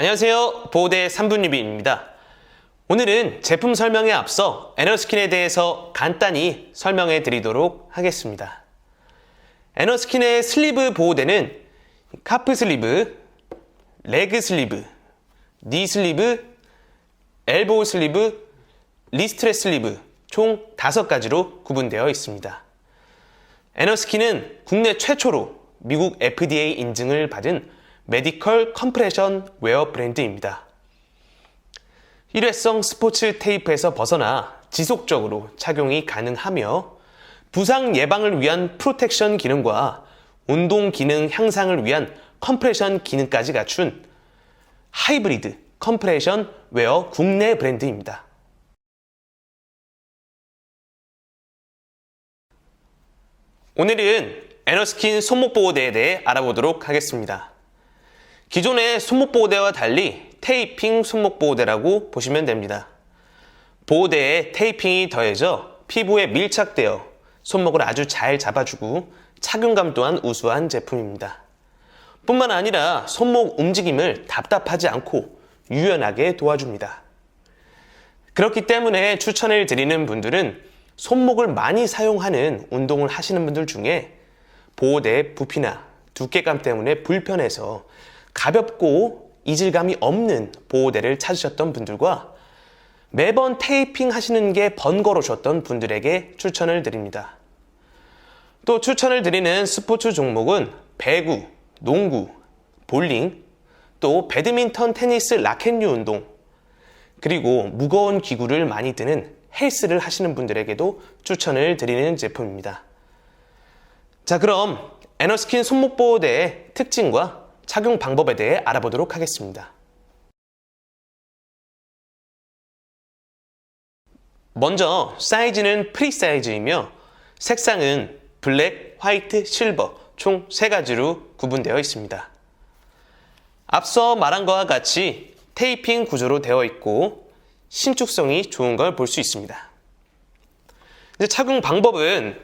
안녕하세요. 보호대 3분 리뷰입니다. 오늘은 제품 설명에 앞서 에너스킨에 대해서 간단히 설명해 드리도록 하겠습니다. 에너스킨의 슬리브 보호대는 카프 슬리브, 레그 슬리브, 니 슬리브, 엘보우 슬리브, 리스트레스 슬리브 총 5가지로 구분되어 있습니다. 에너스킨은 국내 최초로 미국 FDA 인증을 받은 메디컬 컴프레션 웨어 브랜드입니다. 일회성 스포츠 테이프에서 벗어나 지속적으로 착용이 가능하며 부상 예방을 위한 프로텍션 기능과 운동 기능 향상을 위한 컴프레션 기능까지 갖춘 하이브리드 컴프레션 웨어 국내 브랜드입니다. 오늘은 에너스킨 손목 보호대에 대해 알아보도록 하겠습니다. 기존의 손목 보호대와 달리 테이핑 손목 보호대라고 보시면 됩니다. 보호대에 테이핑이 더해져 피부에 밀착되어 손목을 아주 잘 잡아주고 착용감 또한 우수한 제품입니다. 뿐만 아니라 손목 움직임을 답답하지 않고 유연하게 도와줍니다. 그렇기 때문에 추천을 드리는 분들은 손목을 많이 사용하는 운동을 하시는 분들 중에 보호대 부피나 두께감 때문에 불편해서 가볍고 이질감이 없는 보호대를 찾으셨던 분들과 매번 테이핑 하시는 게 번거로우셨던 분들에게 추천을 드립니다. 또 추천을 드리는 스포츠 종목은 배구, 농구, 볼링, 또 배드민턴, 테니스, 라켓류 운동, 그리고 무거운 기구를 많이 드는 헬스를 하시는 분들에게도 추천을 드리는 제품입니다. 자, 그럼 에너스킨 손목 보호대의 특징과 착용 방법에 대해 알아보도록 하겠습니다. 먼저 사이즈는 프리 사이즈이며 색상은 블랙, 화이트, 실버 총 3가지로 구분되어 있습니다. 앞서 말한 것과 같이 테이핑 구조로 되어 있고 신축성이 좋은 걸 볼 수 있습니다. 착용 방법은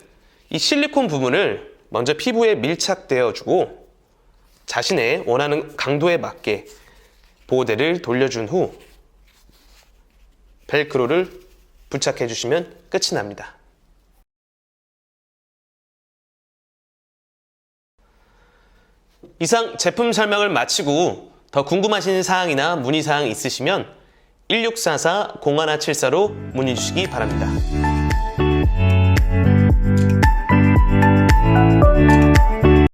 이 실리콘 부분을 먼저 피부에 밀착되어 주고 자신의 원하는 강도에 맞게 보호대를 돌려준 후 벨크로를 부착해 주시면 끝이 납니다. 이상 제품 설명을 마치고 더 궁금하신 사항이나 문의사항 있으시면 1644-0174로 문의 주시기 바랍니다.